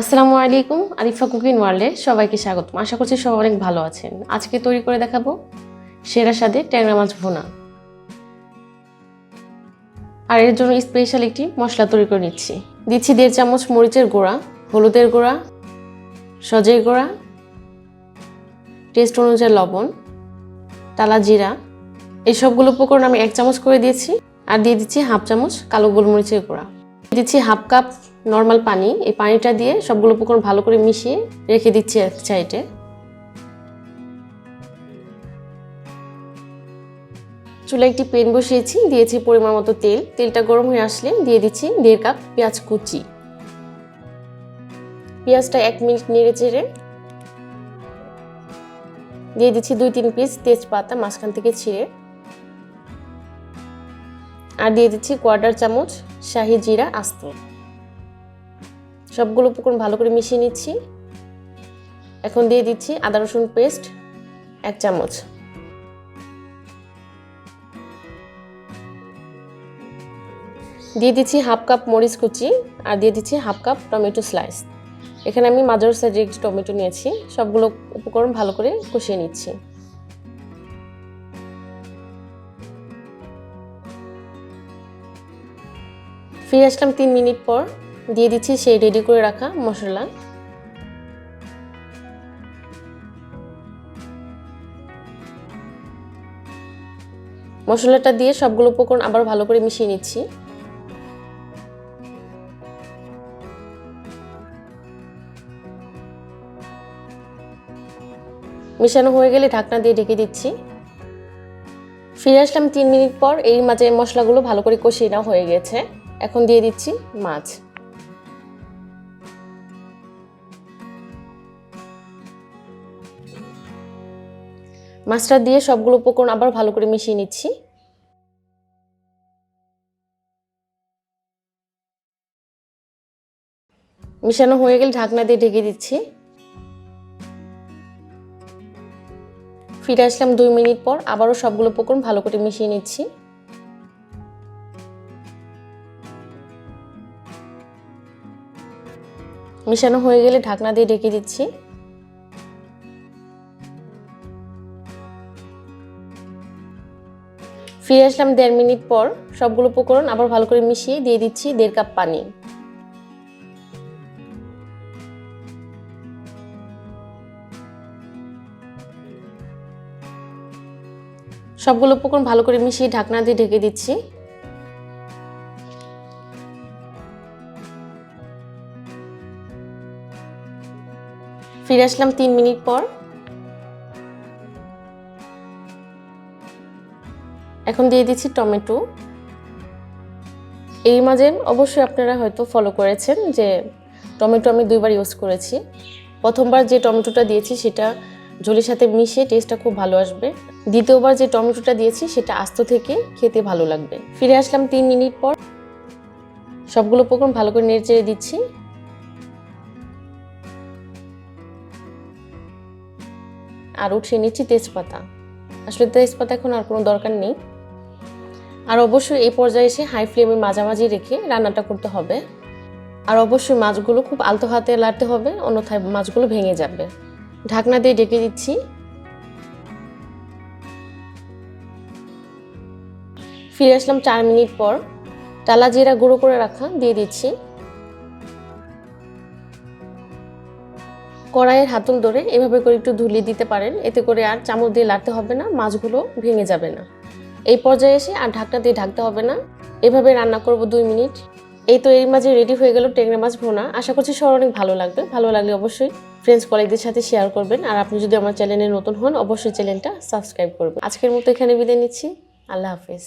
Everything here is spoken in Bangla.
আসসালামু আলাইকুম, আরিফা কুকিং ওয়ার্ল্ডে সবাইকে স্বাগত আশা করছি সবাই অনেক ভালো আছেন। আজকে তৈরি করে দেখাবো সেরা স্বাদে ট্যাংরা মাছ ভুনা। আর এর জন্য স্পেশাল একটি মশলা তৈরি করে নিচ্ছি। দিচ্ছি দেড় চামচ মরিচের গুঁড়া, হলুদের গুঁড়া, সজের গুঁড়া টেস্ট অনুযায়ী লবণ, তালা জিরা। এই সবগুলো উপকরণ আমি এক চামচ করে দিয়েছি। আর দিয়ে দিচ্ছি হাফ চামচ কালো গোলমরিচের গুঁড়া। দিচ্ছি হাফ কাপ নর্মাল পানি, এই পানিটা দিয়ে সবগুলো উপকরণ ভালো করে মিশিয়ে রেখে দিচ্ছি এক সাইডে চুলে একটি পেন বসিয়েছি, দিয়েছি পরিমাণ মতো তেল। তেলটা গরম হয়ে আসলে দিয়ে দিচ্ছি দেড় কাপ পেঁয়াজ কুচি। পেঁয়াজটা এক মিনিট নেড়ে চেড়ে দিয়ে দিচ্ছি দুই তিন পিস তেজপাতা মাঝখান থেকে ছিঁড়ে। আর দিয়ে দিচ্ছি কোয়ার্টার চামচ শাহি জিরা আস্ত। সবগুলো উপকরণ ভালো করে মিশিয়ে নিচ্ছি। এখন দিয়ে দিচ্ছি আদা রসুন পেস্ট, এক চামচ। দিয়ে দিচ্ছি হাফ কাপ মরিচ কুচি আর দিয়ে দিচ্ছি হাফ কাপ টমেটো স্লাইস। এখানে আমি মাঝার সাইজের একটি টমেটো নিয়েছি, সবগুলো উপকরণ ভালো করে কষিয়ে নিচ্ছি। ফিরে আসলাম তিন মিনিট পর। দিয়ে দিচ্ছি সেই রেডি করে রাখা মশলা। মশলাটা দিয়ে সবগুলো উপকরণ আবার ভালো করে মিশিয়ে নিচ্ছি। মিশানো হয়ে গেলে ঢাকনা দিয়ে ঢেকে দিচ্ছি। ফিরে আসলাম তিন মিনিট পর এই মাঝে মশলাগুলো ভালো করে কষিয়ে নেওয়া হয়ে গেছে। এখন দিয়ে দিচ্ছি মাছ। মাছটা দিয়ে সবগুলো উপকরণ আবার ভালো করে মিশিয়ে নিচ্ছি। মিশানো হয়ে গেলে ঢাকনা দিয়ে ঢেকে দিচ্ছি। ফিরে আসলাম দুই মিনিট পর আবারও সবগুলো উপকরণ ভালো করে মিশিয়ে নিচ্ছি। মিশানো হয়ে গেলে ঢাকনা দিয়ে ঢেকে দিচ্ছি। ফিরে আসলাম দেড় মিনিট পর। সবগুলো উপকরণ আবার ভালো করে মিশিয়ে দিয়ে দিচ্ছি দেড় কাপ পানি। সবগুলো উপকরণ ভালো করে মিশিয়ে ঢাকনা দিয়ে ঢেকে দিচ্ছি। ফিরে আসলাম তিন মিনিট পর। এখন দিয়ে দিচ্ছি টমেটো। এই মাঝে অবশ্যই আপনারা হয়তো ফলো করেছেন যে টমেটো আমি দুইবার ইউজ করেছি। প্রথমবার যে টমেটোটা দিয়েছি সেটা ঝোলের সাথে মিশিয়ে টেস্টটা খুব ভালো আসবে। দ্বিতীয়বার যে টমেটোটা দিয়েছি সেটা আস্ত থেকে খেতে ভালো লাগবে। ফিরে আসলাম তিন মিনিট পর। সবগুলো উপকরণ ভালো করে নেড়ে দিচ্ছি। আর উঠিয়ে নিচ্ছি তেজপাতা। আসলে তেজপাতা এখন আর কোনো দরকার নেই। আর অবশ্যই এই পর্যায়ে এসে হাই ফ্লেমে মাঝামাঝি রেখে রান্নাটা করতে হবে। আর অবশ্যই মাছগুলো খুব আলতো হাতে লাড়তে হবে, অন্যথায় মাছগুলো ভেঙে যাবে। ঢাকনা দিয়ে ডেকে দিচ্ছি। ফিরে আসলাম চার মিনিট পর। টালা জিরা গুঁড়ো করে রাখা, দিয়ে দিচ্ছি। কড়াইয়ের হাতল ধরে এভাবে করে একটু ধুলিয়ে দিতে পারেন, এতে করে আর চামচ দিয়ে লাড়তে হবে না, মাছগুলো ভেঙে যাবে না। এই পর্যায়ে এসে আর ঢাকনা দিয়ে ঢাকতে হবে না। এভাবে রান্না করব দুই মিনিট। এই তো এর মাঝে রেডি হয়ে গেল টেংরা মাছ ভোনা। আশা করছি সবার অনেক ভালো লাগবে। ভালো লাগলে অবশ্যই ফ্রেন্ডস কলেজদের সাথে শেয়ার করবেন। আর আপনি যদি আমার চ্যানেলে নতুন হন, অবশ্যই চ্যানেলটা সাবস্ক্রাইব করবেন। আজকের মতো এখানে বিদায় নিচ্ছি। আল্লাহ হাফিজ।